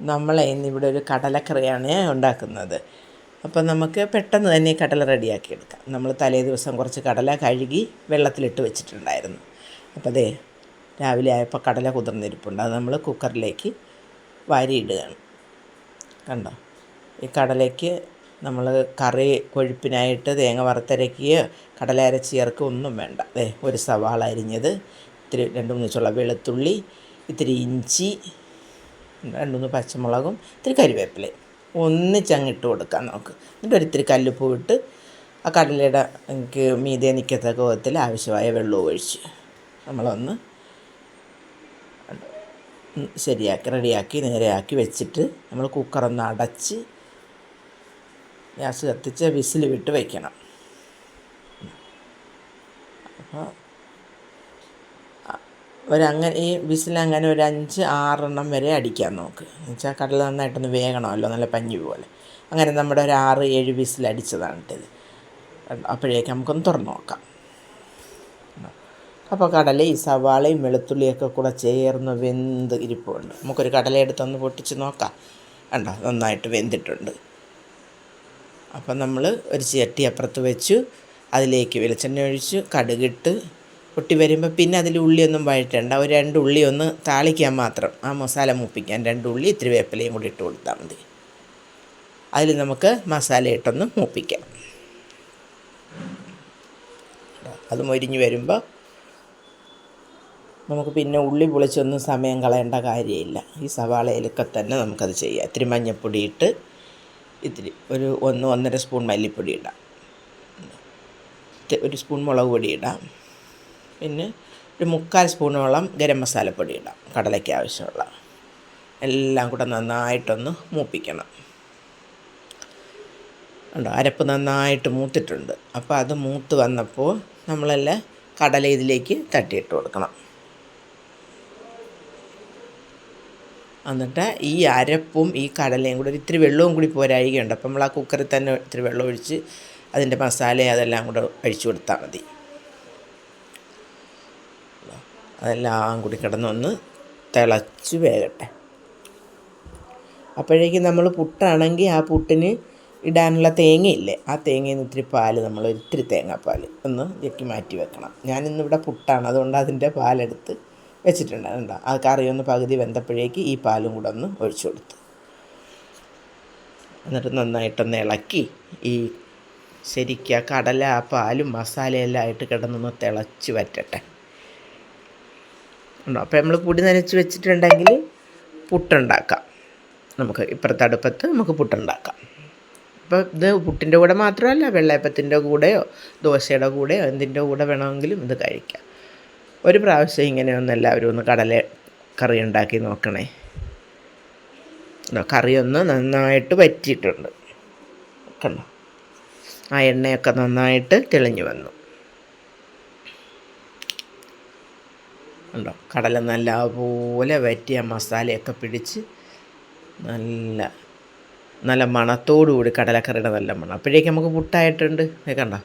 നമ്മളെ ഇന്നിവിടെ ഒരു കടലക്കറിയാണ് ഉണ്ടാക്കുന്നത്. അപ്പോൾ നമുക്ക് പെട്ടെന്ന് തന്നെ കടല റെഡിയാക്കി എടുക്കാം. നമ്മൾ തലേ ദിവസം കുറച്ച് കടല കഴുകി വെള്ളത്തിലിട്ട് വെച്ചിട്ടുണ്ടായിരുന്നു. അപ്പോൾ അതേ രാവിലെ ആയപ്പോൾ കടല കുതിർന്നിരിപ്പുണ്ട്. അത് നമ്മൾ കുക്കറിലേക്ക് വാരിയിടുകയാണ്. കണ്ടോ? ഈ കടലയ്ക്ക് നമ്മൾ കറി കൊഴുപ്പിനായിട്ട് തേങ്ങ വറുത്തരക്കുകയോ കടല അരച്ച് ചേർക്കുക ഒന്നും വേണ്ട. അതെ ഒരു സവാള അരിഞ്ഞത് ഇത്തിരി രണ്ട് മൂന്ന് ചുള വെളുത്തുള്ളി ഇത്തിരി ഇഞ്ചി രണ്ട് മൂന്ന് പച്ചമുളകും ഇത്തിരി കരിവേപ്പിലയും. ഒന്നിച്ചങ്ങിട്ട് കൊടുക്കാം നമുക്ക്. എന്നിട്ട് ഒരിത്തിരി കല്ലുപ്പ് ഇട്ട് ആ കടലയുടെ എനിക്ക് മീതെ നിൽക്കത്തക്ക വിധത്തിൽ ആവശ്യമായ വെള്ളം ഒഴിച്ച് നമ്മളൊന്ന് ശരിയാക്കി റെഡിയാക്കി നേരെയാക്കി വെച്ചിട്ട് നമ്മൾ കുക്കറൊന്ന് അടച്ച് ഗ്യാസ് കത്തിച്ച് വിസിൽ വിട്ട് വയ്ക്കണം. അപ്പോൾ ഒരങ്ങനെ ഈ വിസിലങ്ങനെ ഒരു അഞ്ച് ആറെണ്ണം വരെ അടിക്കാൻ നോക്ക് എന്നുവെച്ചാൽ കടല നന്നായിട്ടൊന്ന് വേകണമല്ലോ നല്ല പഞ്ഞി പോലെ. അങ്ങനെ നമ്മുടെ ഒരു ആറ് ഏഴ് ഇത്. അപ്പോഴേക്കും നമുക്കൊന്ന് തുറന്ന് നോക്കാം. അപ്പോൾ കടല ഈ സവാളയും വെളുത്തുള്ളിയൊക്കെ കൂടെ ചേർന്ന് വെന്ത് ഇരിപ്പുണ്ട്. നമുക്കൊരു കടല എടുത്തൊന്ന് പൊട്ടിച്ച് നോക്കാം. കണ്ടോ നന്നായിട്ട് വെന്തിട്ടുണ്ട്. അപ്പം നമ്മൾ ഒരു ചട്ടി അപ്പുറത്ത് വെച്ചു. അതിലേക്ക് വെളിച്ചെണ്ണ ഒഴിച്ച് കടുകിട്ട് പൊട്ടി വരുമ്പോൾ പിന്നെ അതിൽ ഉള്ളിയൊന്നും വഴറ്റണ്ട. ഒരു രണ്ട് ഉള്ളി ഒന്ന് താളിക്കാൻ മാത്രം. ആ മസാല മൂപ്പിക്കാൻ രണ്ട് ഉള്ളി ഇത്തിരി വേപ്പിലയും കൂടി ഇട്ട് കൊടുത്താൽ മതി. അതിൽ നമുക്ക് മസാല ഇട്ടൊന്ന് മൂപ്പിക്കാം. അത് മൊരിഞ്ഞ് വരുമ്പോൾ നമുക്ക് പിന്നെ ഉള്ളി പൊളിച്ചൊന്നും സമയം കളയേണ്ട കാര്യമില്ല. ഈ സവാളയിലൊക്കെ തന്നെ നമുക്കത് ചെയ്യാം. ഇത്തിരി മഞ്ഞൾപ്പൊടി ഇട്ട് ഇത്തിരി ഒരു ഒന്ന് ഒന്നര സ്പൂൺ മല്ലിപ്പൊടി ഇടാം. ഒരു സ്പൂൺ മുളക് പൊടി ഇടാം. പിന്നെ ഒരു മുക്കാൽ സ്പൂണോളം ഗരം മസാലപ്പൊടി ഇടാം കടലയ്ക്ക് ആവശ്യമുള്ള. എല്ലാം കൂടെ നന്നായിട്ടൊന്ന് മൂപ്പിക്കണം. ഉണ്ടോ അരപ്പ് നന്നായിട്ട് മൂത്തിട്ടുണ്ട്. അപ്പോൾ അത് മൂത്ത് വന്നപ്പോൾ നമ്മളെല്ലാം കടല ഇതിലേക്ക് തട്ടിയിട്ട് കൊടുക്കണം. എന്നിട്ട് ഈ അരപ്പും ഈ കടലയും കൂടെ ഇത്തിരി വെള്ളവും കൂടി പോരായികയുണ്ട് അപ്പം നമ്മൾ ആ കുക്കറിൽ തന്നെ ഇത്തിരി വെള്ളം ഒഴിച്ച് അതിന്റെ മസാല അതെല്ലാം കൂടെ ഒഴിച്ചു കൊടുത്താൽ മതി. അതെല്ലാം കൂടി കിടന്നൊന്ന് തിളച്ച് വേകട്ടെ അപ്പോഴേക്കും നമ്മൾ പുട്ടാണെങ്കിൽ ആ പുട്ടിന് ഇടാനുള്ള തേങ്ങയില്ലേ ആ തേങ്ങയിൽ നിന്ന് ഇത്തിരി പാൽ നമ്മൾ ഇത്തിരി തേങ്ങാപ്പാൽ ഒന്ന് ഞെക്കി മാറ്റി വെക്കണം. ഞാനിന്നിവിടെ പുട്ടാണ് അതുകൊണ്ട് അതിന്റെ പാലെടുത്ത് വെച്ചിട്ടുണ്ട്. കണ്ടോ? ആ കറി ഒന്ന് പകുതി വെന്തപ്പോഴേക്ക് ഈ പാലും കൂടെ ഒന്ന് ഒഴിച്ചു കൊടുത്ത്. എന്നിട്ട് നന്നായിട്ടൊന്ന് ഇളക്കി ഈ ശരിക്കും ആ കടല പാലും മസാലയെല്ലാം ആയിട്ട് കിടന്നൊന്ന് തിളച്ച് വറ്റട്ടെ ഉണ്ടോ? അപ്പോൾ നമ്മൾ പൊടി നനച്ച് വെച്ചിട്ടുണ്ടെങ്കിൽ പുട്ടുണ്ടാക്കാം. നമുക്ക് ഇപ്പുറത്തെ അടുപ്പത്ത് നമുക്ക് പുട്ടുണ്ടാക്കാം. അപ്പോൾ ഇത് പുട്ടിന്റെ കൂടെ മാത്രമല്ല വെള്ളയപ്പത്തിന്റെ കൂടെയോ ദോശയുടെ കൂടെയോ എന്തിന്റെ കൂടെ വേണമെങ്കിലും ഇത് കഴിക്കാം. ഒരു പ്രാവശ്യം ഇങ്ങനെ ഒന്ന് എല്ലാവരും ഒന്ന് കടല കറി ഉണ്ടാക്കി നോക്കണേ. കറിയൊന്ന് നന്നായിട്ട് വറ്റിയിട്ടുണ്ട്. കണ്ടോ? ആ എണ്ണയൊക്കെ നന്നായിട്ട് തെളിഞ്ഞു വന്നു. ഉണ്ടോ? കടല നല്ലപോലെ വറ്റിയ മസാലയൊക്കെ പിടിച്ച് നല്ല നല്ല മണത്തോടുകൂടി കടലക്കറിയുടെ നല്ല മണം. അപ്പോഴേക്കും നമുക്ക് പുട്ടായിട്ടുണ്ട്. കണ്ടോ?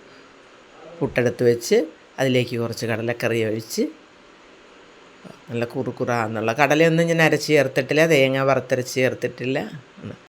പുട്ടെടുത്ത് വെച്ച് അതിലേക്ക് കുറച്ച് കടലക്കറി ഒഴിച്ച് നല്ല കുറുക്കുറ എന്നുള്ള കടലയൊന്നും ഞാൻ അരച്ച് ചേർത്തിട്ടില്ല തേങ്ങ വറുത്തരച്ച് ചേർത്തിട്ടില്ല.